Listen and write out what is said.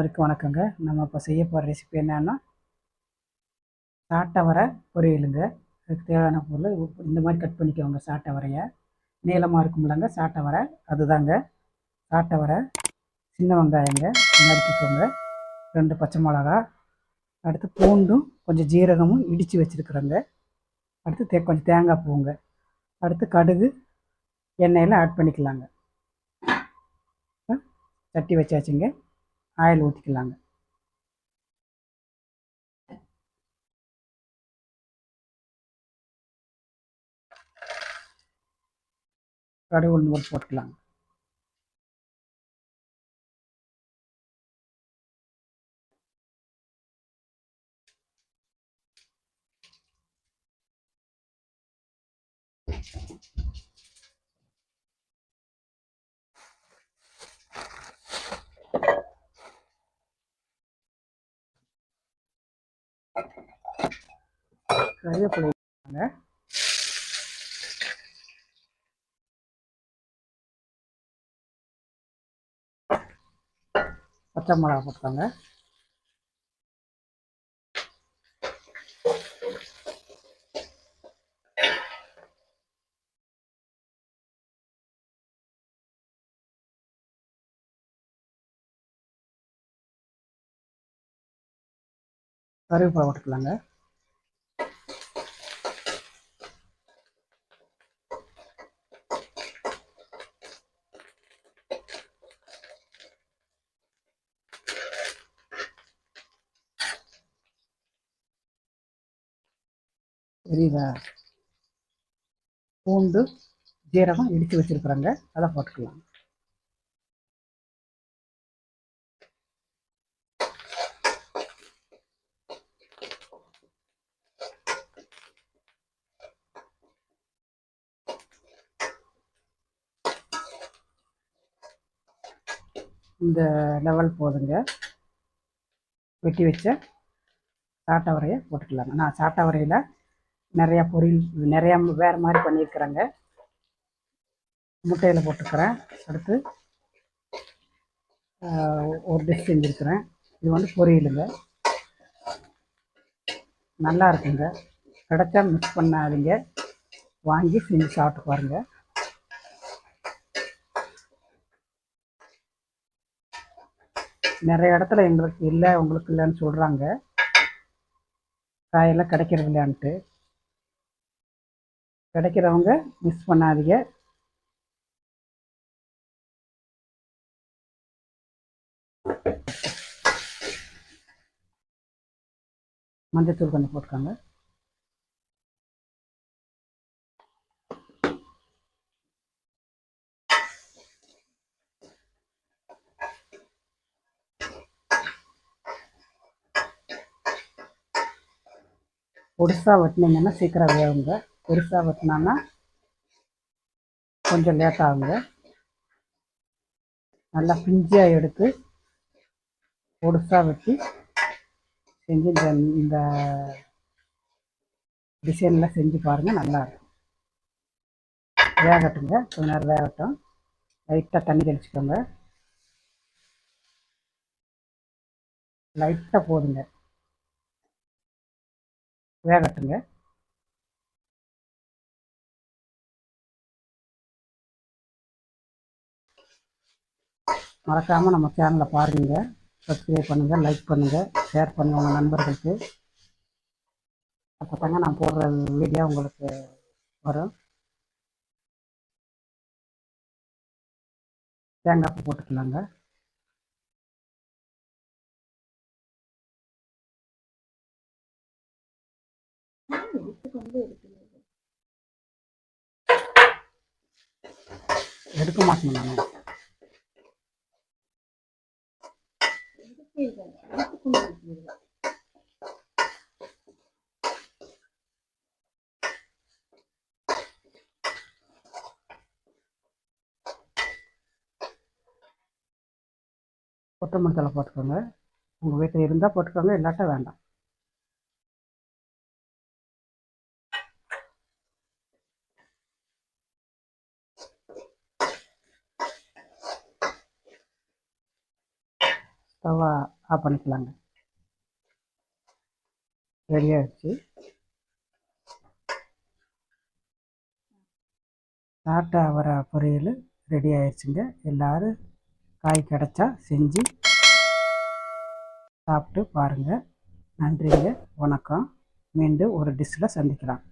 அனைவருக்கும் வணக்கங்க. நம்ம இப்போ செய்ய போகிற ரெசிபி என்னென்னா சாட்டை வரை பொரியலுங்க. அதுக்கு தேவையான பொருள் உப்பு- இந்த மாதிரி கட் பண்ணிக்கோங்க சாட்டை வரையை நீளமாக இருக்கும்லங்க சாட்டை வரை அதுதாங்க. சாட்டை வரை சின்ன வெங்காயங்க நறுக்கிக்கோங்க. ரெண்டு பச்சை மிளகா. அடுத்து பூண்டும் கொஞ்சம் ஜீரகமும் இடித்து வச்சுருக்குறோங்க. அடுத்து தே கொஞ்சம் தேங்காய் பூங்க அடுத்து கடுகு எண்ணெயில் ஆட் பண்ணிக்கலாங்க. இப்ப சட்டி வச்சாச்சுங்க. ஆயில் ஊற்றிக்கலாங்க கடுகு உளுந்து பருப்பு போட்டுக்கலாங்க. கருவேப்பிலை பச்சை மிளகா போட்டாங்க கருவேப்பிலை போட்டுக்கலாங்க. தெரியுதா பூண்டு ஜீரகம் இடித்து வச்சுருக்குறோங்க. அதை போட்டுக்கலாம். இந்த லெவல் போதுங்க. வெட்டி வச்ச சாட்டவரையை போட்டுக்கலாங்க. நான் சாட்டவரையில் நிறையா பொரியல் நிறையா வேறு மாதிரி பண்ணியிருக்கிறேங்க. முட்டையில் போட்டுக்கிறேன். அடுத்து ஒரு டிஷ் செஞ்சுருக்கிறேன். இது வந்து பொரியலுங்க. நல்லா இருக்குங்க. கிடைச்சா மிஸ் பண்ணாதீங்க. வாங்கி செஞ்சு சாப்பிட்டு பாருங்க. நிறைய இடத்துல எங்களுக்கு இல்லை உங்களுக்கு இல்லைன்னு சொல்கிறாங்க காயெல்லாம் கிடைக்கிறது இல்லையான்ட்டு கிடைக்கிறவங்க மிஸ் பண்ணாதீங்க. மஞ்சத்தூள் கொஞ்சம் போட்டுக்கோங்க. பொடிசாக வெட்டினீங்கன்னா சீக்கிரம் வேகுங்க பெருசாக வெட்டினாங்கன்னா கொஞ்சம் லேட் ஆகுங்க. நல்லா பிஞ்சியாக எடுத்து பொடிசாக வெட்டி செஞ்சு இந்த இந்த டிசைனில் செஞ்சு பாருங்கள் நல்லா இருக்கும் வேகட்டுங்க. கொஞ்ச நேரம் வேகட்டும். லைட்டாக தண்ணி தெளிச்சுக்கோங்க. லைட்டாக போதுங்க. வேகட்டுங்க மறக்காமல் நம்ம சேனலை பாருங்க. சப்ஸ்கிரைப் பண்ணுங்கள் லைக் பண்ணுங்கள் ஷேர் பண்ணுங்கள் உங்கள் நண்பர்களுக்கு. அப்போ தாங்க நான் போடுற வீடியோ உங்களுக்கு வரும். தேங்காய் போட்டுக்கலாங்க. எடுக்க மாட்டேன் நான். கொத்தமல்லி தழை போட்டுக்கோங்க. உங்கள் வீட்டில் இருந்தால் போட்டுக்கோங்க இல்லாட்டா வேண்டாம். ஸ்டவ்வை ஆஃப் பண்ணிக்கலாங்க. ரெடி ஆகிடுச்சு சாட்டை அவரை பொரியல் ரெடி ஆயிடுச்சுங்க. எல்லோரும் காய் கிடச்சா செஞ்சு சாப்பிட்டு பாருங்கள் நன்றிங்க வணக்கம். மீண்டும் ஒரு டிஷ்ஷில் சந்திக்கலாம்.